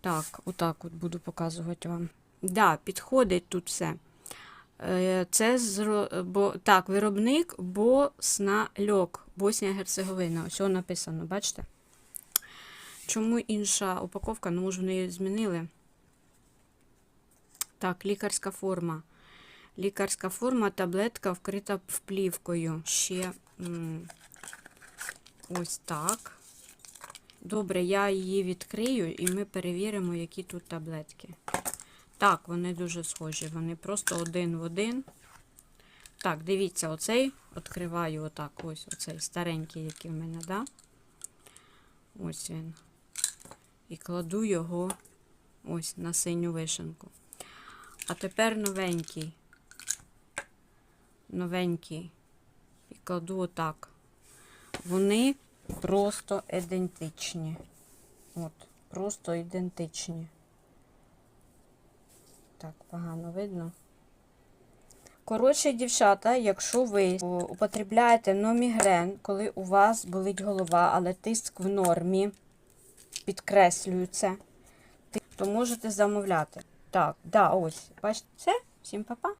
Так, отак от буду показувати вам. Да, підходить тут все. Е, Це зро... бо, так, виробник Боснальок, Боснія Герцеговина. Ось написано, бачите? Чому інша упаковка? Ну, може, вони її змінили. Так, лікарська форма. Лікарська форма, таблетка вкрита вплівкою. Ще м, ось так. Добре, я її відкрию і ми перевіримо, які тут таблетки. Так, вони дуже схожі. Вони просто один в один. Так, дивіться, оцей відкриваю отак. Ось оцей старенький, який в мене, да? Ось він. І кладу його ось на синю вишенку. А тепер новенький. Новенький. І кладу отак. Вони просто ідентичні. От, просто ідентичні. Так, погано видно. Коротше, дівчата, якщо ви употребляєте номігрен, коли у вас болить голова, але тиск в нормі, ти- то можете замовляти. Так, да, ось. Бачите, все. Всім па-па.